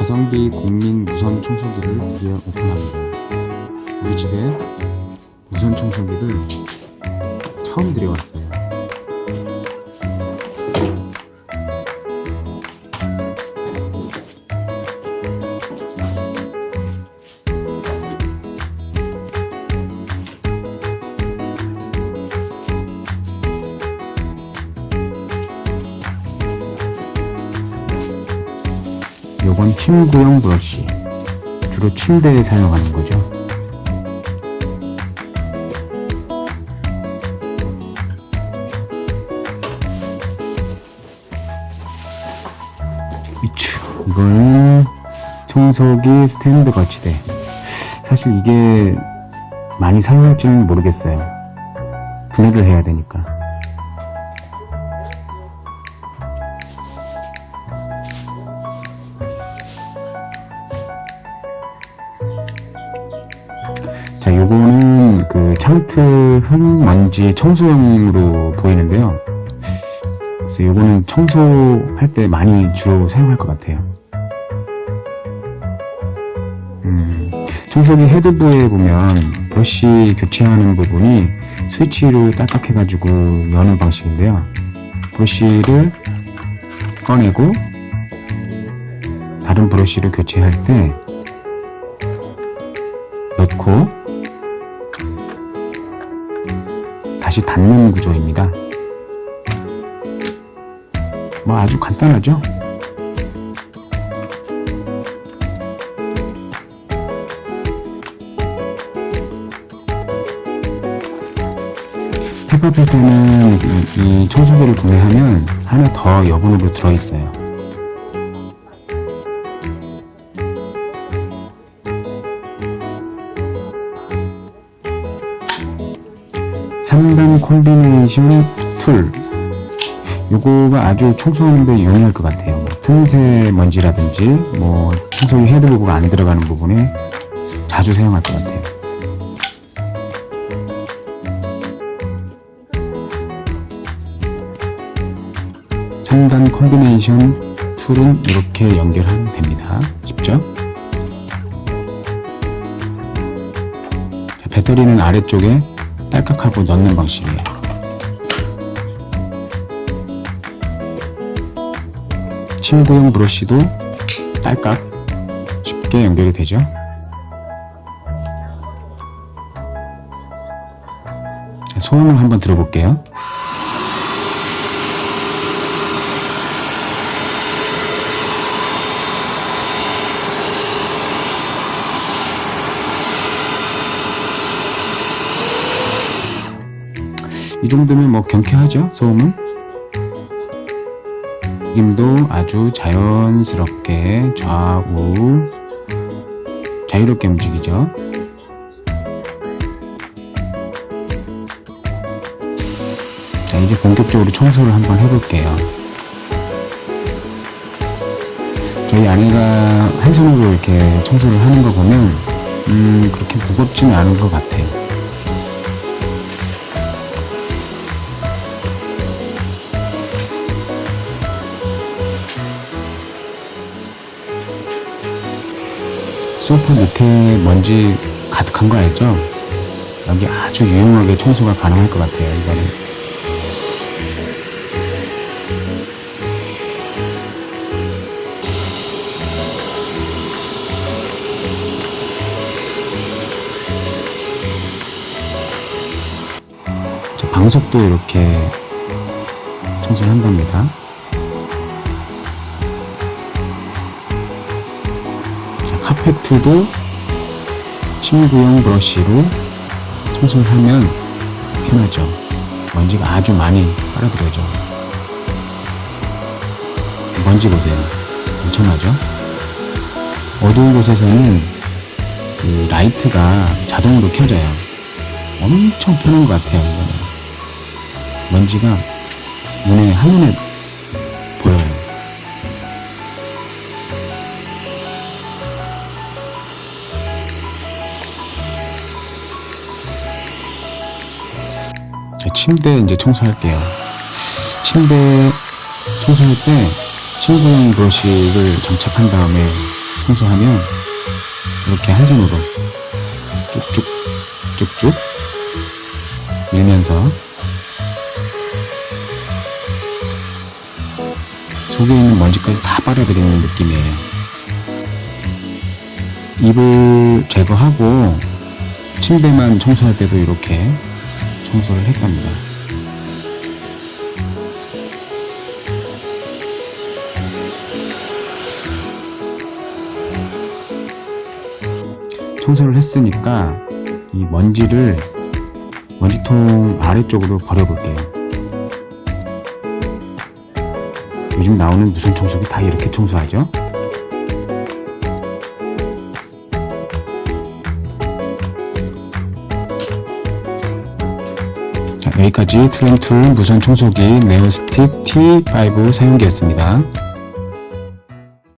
가성비 국민 무선 청소기를 드디어 오픈합니다. 우리 집에 무선 청소기를 처음 들여왔어요. 요건 침구용 브러쉬. 주로 침대에 사용하는 거죠. 이추. 이거는 청소기 스탠드 거치대. 사실 이게 많이 사용할지는 모르겠어요. 분해를 해야 되니까. 자, 요거는 그 창트 흙먼지 청소용으로 보이는데요. 그래서 요거는 청소할 때 많이 주로 사용할 것 같아요. 음, 청소기 헤드부에 보면 브러쉬 교체하는 부분이 스위치로 딱딱해가지고 여는 방식인데요. 브러쉬를 꺼내고 다른 브러쉬를 교체할 때 넣고 다시 닫는 구조입니다. 뭐 아주 간단하죠? 페퍼필터는 이, 이 청소기를 구매하면 하나 더 여분으로 들어있어요. 3단 콤비네이션 툴. 요거가 아주 청소하는데 용이할 것 같아요. 뭐 틈새 먼지라든지 뭐 청소기 헤드 부분가 안 들어가는 부분에 자주 사용할 것 같아요. 삼단 콤비네이션 툴은 이렇게 연결하면 됩니다. 쉽죠? 자, 배터리는 아래쪽에 딸깍하고 넣는 방식이에요. 침구용 브러쉬도 딸깍 쉽게 연결이 되죠. 자, 소음을 한번 들어볼게요. 이 정도면 뭐 경쾌하죠, 소음은? 느낌도 아주 자연스럽게 좌우 자유롭게 움직이죠. 자, 이제 본격적으로 청소를 한번 해볼게요. 저희 아내가 한 손으로 이렇게 청소를 하는 거 보면, 음, 그렇게 무겁지는 않은 것 같아요. 소파 밑에 먼지 가득한 거 알죠? 여기 아주 유용하게 청소가 가능할 것 같아요, 이거는. 자, 방석도 이렇게 청소를 한답니다. 카페트도 침구용 브러쉬로 청소를 하면 편하죠. 먼지가 아주 많이 빨아들여져. 먼지 보세요. 엄청나죠? 어두운 곳에서는 그 라이트가 자동으로 켜져요. 엄청 편한 것 같아요, 이거는. 먼지가 눈에, 한눈에 보여요. 침대 이제 청소할게요. 침대 청소할 때 침구용 브러쉬를 장착한 다음에 청소하면 이렇게 한 손으로 쭉쭉 쭉쭉 밀면서 속에 있는 먼지까지 다 빨아들이는 느낌이에요. 이불 제거하고 침대만 청소할 때도 이렇게 청소를 했답니다. 청소를 했으니까 이 먼지를 먼지통 아래쪽으로 버려볼게요. 요즘 나오는 무선 청소기 다 이렇게 청소하죠? 자, 여기까지 트렌툴 무선 청소기 네오스틱 T5 사용기였습니다.